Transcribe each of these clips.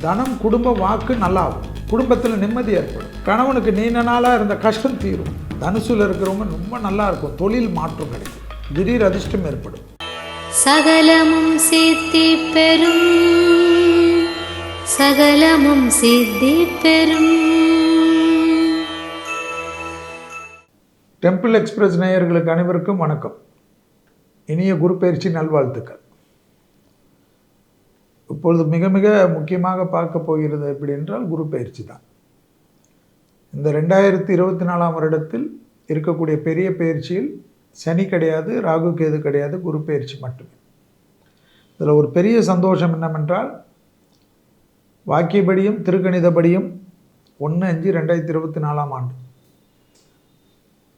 தனம் குடும்ப வாக்கு நல்லாகும். குடும்பத்தில் நிம்மதி ஏற்படும். கணவனுக்கு நீண்ட நாளாக இருந்த கஷ்டம் தீரும். தனுசுல இருக்கிறவங்க ரொம்ப நல்லா இருக்கும். தொழில் மாற்றம் கிடைக்கும். திடீர் அதிர்ஷ்டம் ஏற்படும். சகலமும் சித்தி பெறும். சகலமும் சித்தி பெறும். டெம்பிள் எக்ஸ்பிரஸ் நேயர்களுக்கு அனைவருக்கும் வணக்கம். இனிய குரு பயிற்சி நல்வாழ்த்துக்கள். இப்பொழுது மிக மிக முக்கியமாக பார்க்க போகிறது எப்படி என்றால் குரு பயிற்சி தான். இந்த ரெண்டாயிரத்தி இருபத்தி நாலாம் வருடத்தில் இருக்கக்கூடிய பெரிய பயிற்சியில் சனி கிடையாது ராகு கேது கிடையாது குரு பயிற்சி மட்டுமே. இதில் ஒரு பெரிய சந்தோஷம் என்னவென்றால் வாக்கியபடியும் திருக்கணிதபடியும் ஒன்று அஞ்சு ரெண்டாயிரத்தி இருபத்தி நாலாம் ஆண்டு.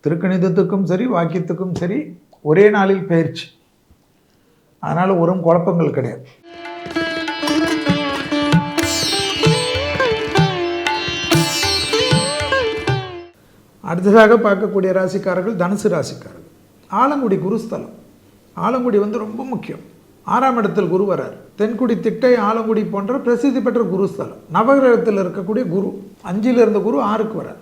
திருக்கணிதத்துக்கும் சரி வாக்கியத்துக்கும் சரி ஒரே நாளில் பயிற்சி. அதனால் ஒரு குழப்பங்கள் கிடையாது. அடுத்ததாக பார்க்கக்கூடிய ராசிக்காரர்கள் தனுசு ராசிக்காரர்கள். ஆலங்குடி குருஸ்தலம். ஆலங்குடி வந்து ரொம்ப முக்கியம். ஆறாம் இடத்தில் குரு வரார். தென்குடி திட்டை ஆலங்குடி போன்ற பிரசித்தி பெற்ற குருஸ்தலம். நவகிரகத்தில் இருக்கக்கூடிய குரு. அஞ்சில் இருந்த குரு ஆறுக்கு வரார்.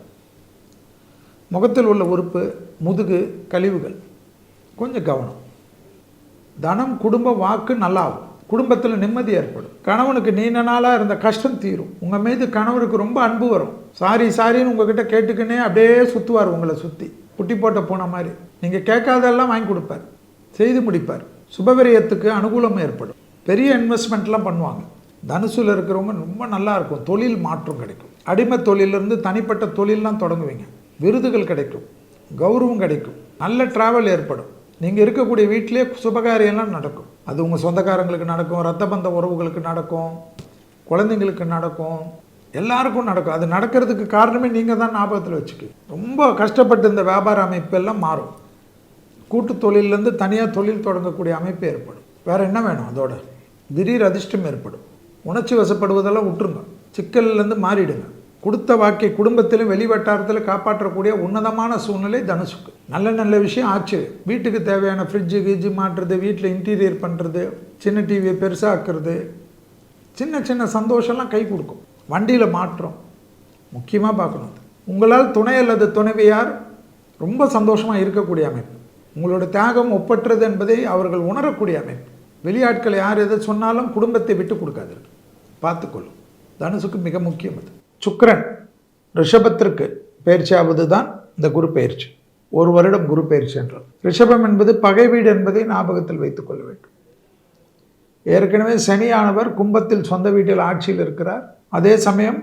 முகத்தில் உள்ள உறுப்பு முதுகு கழிவுகள். கொஞ்சம் கவனம். தனம் குடும்ப வாக்கு நல்லாகும் குடும்பத்தில் நிம்மதி ஏற்படும். கணவனுக்கு நீண்ட நாளாக இருந்த கஷ்டம் தீரும். உங்கள் மீது கணவருக்கு ரொம்ப அன்பு வரும். சாரி சாரின்னு உங்ககிட்ட கேட்டுக்கினே அப்படியே சுற்றுவார் உங்களை சுற்றி புட்டி போட்ட போன மாதிரி. நீங்கள் கேட்காதெல்லாம் வாங்கி கொடுப்பார். செய்து முடிப்பார். சுபவிரயத்துக்கு அனுகூலம் ஏற்படும். பெரிய இன்வெஸ்ட்மெண்ட்லாம் பண்ணுவாங்க. தனுசில் இருக்கிறவங்க ரொம்ப நல்லா இருக்கும். தொழில் மாற்றம் கிடைக்கும். அடிமை தொழிலிருந்து தனிப்பட்ட தொழிலெலாம் தொடங்குவீங்க. விருதுகள் கிடைக்கும். கௌரவம் கிடைக்கும். நல்ல டிராவல் ஏற்படும். நீங்கள் இருக்கக்கூடிய வீட்டிலே சுபகாரியம்லாம் நடக்கும். அது உங்கள் சொந்தக்காரங்களுக்கு நடக்கும் ரத்த பந்த உறவுகளுக்கு நடக்கும் குழந்தைங்களுக்கு நடக்கும் எல்லாருக்கும் நடக்கும். அது நடக்கிறதுக்கு காரணமே நீங்கள் தான் ஞாபகத்தில் வச்சுக்க ரொம்ப கஷ்டப்பட்டு இந்த வியாபார அமைப்பெல்லாம் மாறும். கூட்டு தொழிலேருந்து தனியாக தொழில் தொடங்கக்கூடிய அமைப்பு ஏற்படும். வேறு என்ன வேணும் அதோட? திடீர் அதிர்ஷ்டம் ஏற்படும். உணர்ச்சி வசப்படுவதெல்லாம் விட்டுருங்க. சிக்கல்லேருந்து மாறிடுங்க. கொடுத்த வாக்கை குடும்பத்திலும் வெளி வட்டாரத்தில் காப்பாற்றக்கூடிய உன்னதமான சூழ்நிலை தனுசுக்கு. நல்ல நல்ல விஷயம் ஆச்சு. வீட்டுக்கு தேவையான ஃப்ரிட்ஜு கீஜு மாட்டுறது வீட்டில் இன்டீரியர் பண்ணுறது சின்ன டிவியை பெருசாக்குறது சின்ன சின்ன சந்தோஷம்லாம் கை கொடுக்கும். வண்டியில் மாற்றம் முக்கியமாக பார்க்கணும். அது. உங்களால் துணை அல்லது துணைவியார் ரொம்ப சந்தோஷமாக இருக்கக்கூடிய அமைப்பு. உங்களோட தியாகம் ஒப்பற்றது என்பதை அவர்கள் உணரக்கூடிய அமைப்பு. வெளியாட்கள் யார் எதை சொன்னாலும் குடும்பத்தை விட்டு கொடுக்காதீர்கள். பார்த்துக்கொள்ளும். தனுசுக்கு மிக முக்கியம் அது. சுக்கரன் ரிஷபத்திற்கு பயிற்சியாவது தான் இந்த குரு பயிற்சி ஒரு வருடம் குரு பயிற்சி என்றார் ரிஷபம் என்பது பகை வீடு என்பதை ஞாபகத்தில் வைத்துக் கொள்ள வேண்டும். ஏற்கனவே சனியானவர் கும்பத்தில் சொந்த வீட்டில் ஆட்சியில் இருக்கிறார். அதே சமயம்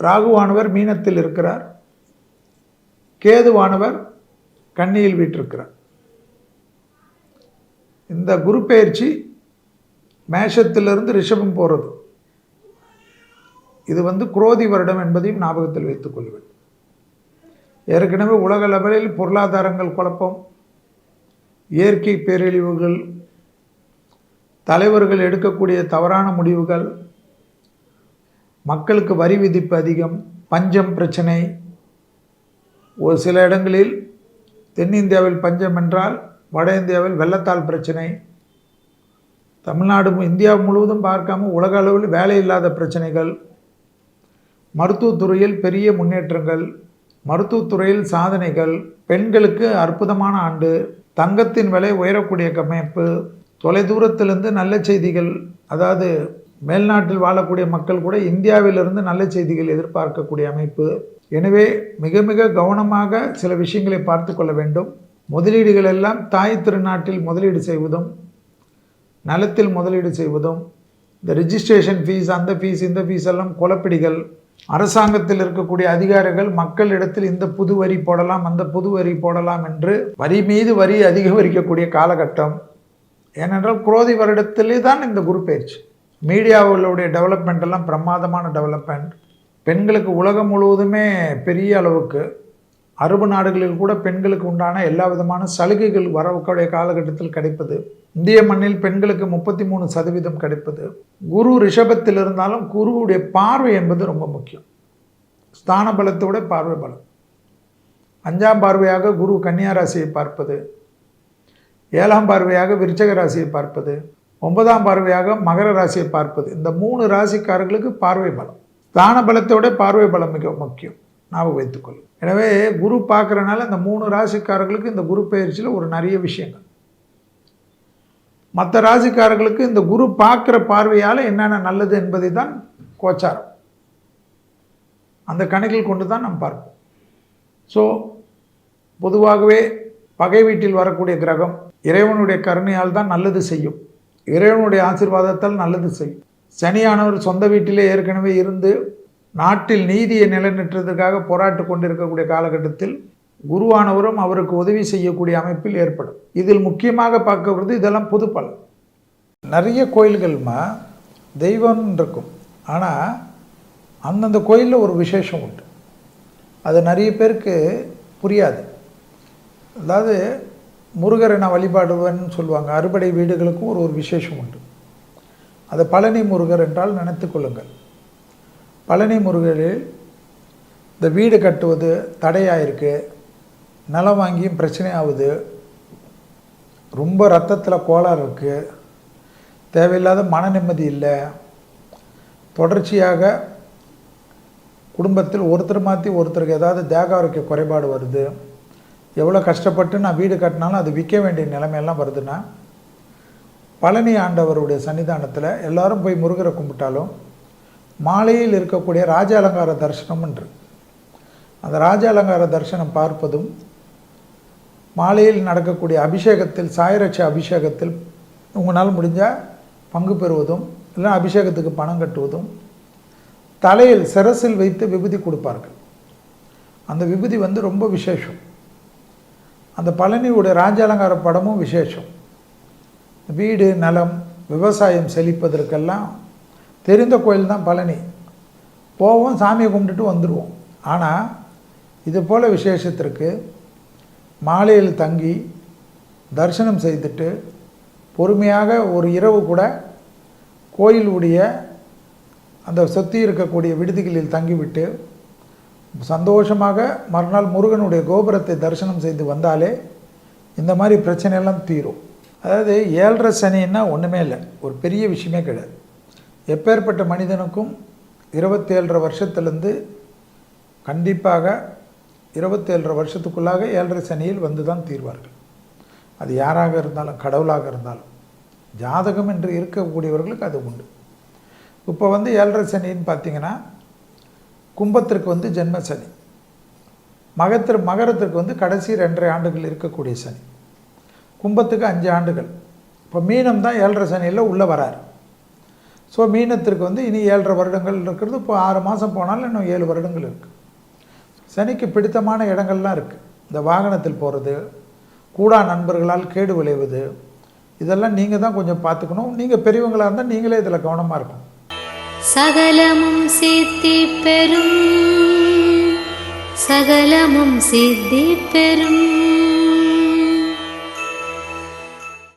ராகுவானவர் மீனத்தில் இருக்கிறார். கேதுவானவர் கன்னியில் வீட்டிருக்கிறார். இந்த குரு பயிற்சி மேஷத்திலிருந்து ரிஷபம் போகிறது இது வந்து குரோதி வருடம் என்பதையும் ஞாபகத்தில் வைத்துக் கொள்வேன் ஏற்கனவே உலக லெவலில் பொருளாதாரங்கள் குழப்பம் இயற்கை பேரழிவுகள் தலைவர்கள் எடுக்கக்கூடிய தவறான முடிவுகள் மக்களுக்கு வரி விதிப்பு அதிகம் பஞ்சம் பிரச்சனை. ஒரு சில இடங்களில் தென்னிந்தியாவில் பஞ்சம் என்றால் வட இந்தியாவில் வெள்ளத்தால் பிரச்சனை. தமிழ்நாடு இந்தியா முழுவதும் பார்க்காம உலக அளவில் வேலை இல்லாத பிரச்சனைகள். மருத்துவத்துறையில் பெரிய முன்னேற்றங்கள் மருத்துவத்துறையில் சாதனைகள் பெண்களுக்கு அற்புதமான ஆண்டு தங்கத்தின் விலை உயரக்கூடிய அமைப்பு தொலைதூரத்திலிருந்து நல்ல செய்திகள் அதாவது மேல்நாட்டில் வாழக்கூடிய மக்கள் கூட இந்தியாவிலிருந்து நல்ல செய்திகள் எதிர்பார்க்கக்கூடிய அமைப்பு. எனவே மிக மிக கவனமாக சில விஷயங்களை பார்த்து கொள்ள வேண்டும். முதலீடுகள் எல்லாம் தாய் திருநாட்டில் முதலீடு செய்வதும் நலத்தில் முதலீடு செய்வதும் இந்த ரிஜிஸ்ட்ரேஷன் ஃபீஸ் அந்த ஃபீஸ் இந்த ஃபீஸ் எல்லாம் குழப்பிடிகள் அரசாங்கத்தில் இருக்கக்கூடிய அதிகாரிகள் மக்களிடத்தில் இந்த புது வரி போடலாம் அந்த புது வரி போடலாம் என்று வரி மீது வரி அதிகரிக்கக்கூடிய காலகட்டம். ஏனென்றால் குரோதி வருடத்திலே தான் இந்த குரு பயிற்சி. மீடியாவுடைய டெவலப்மெண்ட் எல்லாம் பிரமாதமான டெவலப்மெண்ட் பெண்களுக்கு உலகம் முழுவதுமே பெரிய அளவுக்கு அரபு நாடுகளில் கூட பெண்களுக்கு உண்டான எல்லா விதமான சலுகைகள் வரக்கூடிய காலகட்டத்தில் கிடைப்பது. இந்திய மண்ணில் பெண்களுக்கு முப்பத்தி மூணு சதவீதம் கிடைப்பது. குரு ரிஷபத்தில் இருந்தாலும் குருவுடைய பார்வை என்பது ரொம்ப முக்கியம். ஸ்தான பலத்தோட பார்வை பலம். அஞ்சாம் பார்வையாக குரு கன்னியா ராசியை பார்ப்பது. ஏழாம் பார்வையாக விருச்சக ராசியை பார்ப்பது. ஒன்பதாம் பார்வையாக மகர ராசியை பார்ப்பது. இந்த மூணு ராசிக்காரர்களுக்கு பார்வை பலம். ஸ்தான பலத்தோட பார்வை பலம் மிக முக்கியம். ஞாபகம் வைத்துக்கொள்ளும். எனவே குரு பார்க்குறனால இந்த மூணு ராசிக்காரர்களுக்கு இந்த குரு பயிற்சியில் ஒரு நிறைய விஷயங்கள். மற்ற ராசிக்காரர்களுக்கு இந்த குரு பார்க்குற பார்வையால் என்னென்ன நல்லது என்பதை தான் கோச்சாரம். அந்த கணக்கில் கொண்டு தான் நாம் பார்ப்போம். ஸோ பொதுவாகவே பகை வீட்டில் வரக்கூடிய கிரகம் இறைவனுடைய கருணையால் தான் நல்லது செய்யும். இறைவனுடைய ஆசிர்வாதத்தால் நல்லது செய்யும். சனியானவர் சொந்த வீட்டிலே ஏற்கனவே இருந்து நாட்டில் நீதியை நிலைநிற்றதுக்காக போராட்டு கொண்டிருக்கக்கூடிய காலகட்டத்தில் குருவானவரும் அவருக்கு உதவி செய்யக்கூடிய அமைப்பில் ஏற்படும். இதில் முக்கியமாக பார்க்கப்படுது இதெல்லாம் பொது பலன் நிறைய கோயில்கள்மா தெய்வம் இருக்கும். ஆனால் அந்தந்த கோயிலில் ஒரு விசேஷம் உண்டு. அது நிறைய பேருக்கு புரியாது. அதாவது முருகரை நான் வழிபாடுவேன் சொல்லுவாங்க. அறுபடை வீடுகளுக்கும் ஒரு ஒரு விசேஷம் உண்டு. அதை பழனி முருகர் என்றால் நினைத்து கொள்ளுங்கள். பழனி முருகரில் இந்த வீடு கட்டுவது தடையாயிருக்கு. நிலம் வாங்கியும் பிரச்சனை ஆகுது ரொம்ப ரத்தத்தில் கோளாறு இருக்குது தேவையில்லாத மன நிம்மதி இல்லை. தொடர்ச்சியாக குடும்பத்தில் ஒருத்தர் மாற்றி ஒருத்தருக்கு ஏதாவது தேக ஆரோக்கிய குறைபாடு வருது. எவ்வளோ கஷ்டப்பட்டு நான் வீடு கட்டினாலும் அது விற்க வேண்டிய நிலைமையெல்லாம் வருதுன்னா பழனி ஆண்டவருடைய சன்னிதானத்தில் எல்லாரும் போய் முருகரை கும்பிட்டாலும் மாலையில் இருக்கக்கூடிய ராஜ அலங்கார தரிசனம் என்று. அந்த ராஜ அலங்கார தரிசனம் பார்ப்பதும் மாலையில் நடக்கக்கூடிய அபிஷேகத்தில் சாயரட்ச அபிஷேகத்தில் உங்களால் முடிஞ்சால் பங்கு பெறுவதும் இல்லை அபிஷேகத்துக்கு பணம் கட்டுவதும் தலையில் சிரசில் வைத்து விபூதி கொடுப்பார்கள். அந்த விபூதி வந்து ரொம்ப விசேஷம். அந்த பழனியுடைய ராஜ அலங்கார படமும் விசேஷம். வீடு நலம் விவசாயம் செழிப்பதற்கெல்லாம் தெரிந்த கோயில் தான் பழனி. போவோம் சாமியை கும்பிட்டுட்டு வந்துடுவோம் ஆனால் இது போல் விசேஷத்திற்கு மாலையில் தங்கி தரிசனம் செய்துட்டு பொறுமையாக ஒரு இரவு கூட கோயிலுடைய அந்த சுற்றி இருக்கக்கூடிய விடுதிகளில் தங்கிவிட்டு சந்தோஷமாக மறுநாள் முருகனுடைய கோபுரத்தை தரிசனம் செய்து வந்தாலே இந்த மாதிரி பிரச்சனையெல்லாம் தீரும். அதாவது ஏழரை சனின்னா ஒன்றுமே இல்லை. ஒரு பெரிய விஷயமே கிடையாது. எப்பேற்பட்ட மனிதனுக்கும் இருபத்தேழரை வருஷத்துலேருந்து கண்டிப்பாக இருபத்தேழரை வருஷத்துக்குள்ளாக ஏழரை சனியில் வந்து தான் தீர்வார்கள். அது யாராக இருந்தாலும் கடவுளாக இருந்தாலும் ஜாதகம் என்று இருக்கக்கூடியவர்களுக்கு அது உண்டு. இப்போ வந்து ஏழரை சனின்னு பார்த்தீங்கன்னா கும்பத்திற்கு வந்து ஜென்ம சனி. மகத்திற்கு மகரத்திற்கு வந்து கடைசி ரெண்டரை ஆண்டுகள் இருக்கக்கூடிய சனி. கும்பத்துக்கு அஞ்சு ஆண்டுகள். இப்போ மீனம் தான் ஏழரை சனியில் உள்ளே வரார். ஸோ மீனத்திற்கு வந்து இனி ஏழரை வருடங்கள் இருக்கிறது. இப்போ ஆறு மாதம் போனாலும் இன்னும் ஏழு வருடங்கள் இருக்குது சனிக்கு பிடித்தமான இடங்கள்லாம் இருக்குது இந்த வாகனத்தில் போகிறது கூடா நண்பர்களால் கேடு விளைவது இதெல்லாம் நீங்கள் தான் கொஞ்சம் பார்த்துக்கணும். நீங்கள் பெரியவங்களாக இருந்தால் நீங்களே இதில் கவனமாக இருக்கும் சகலமும் சித்தி பெறும். சகலமும் சித்தி பெறும்.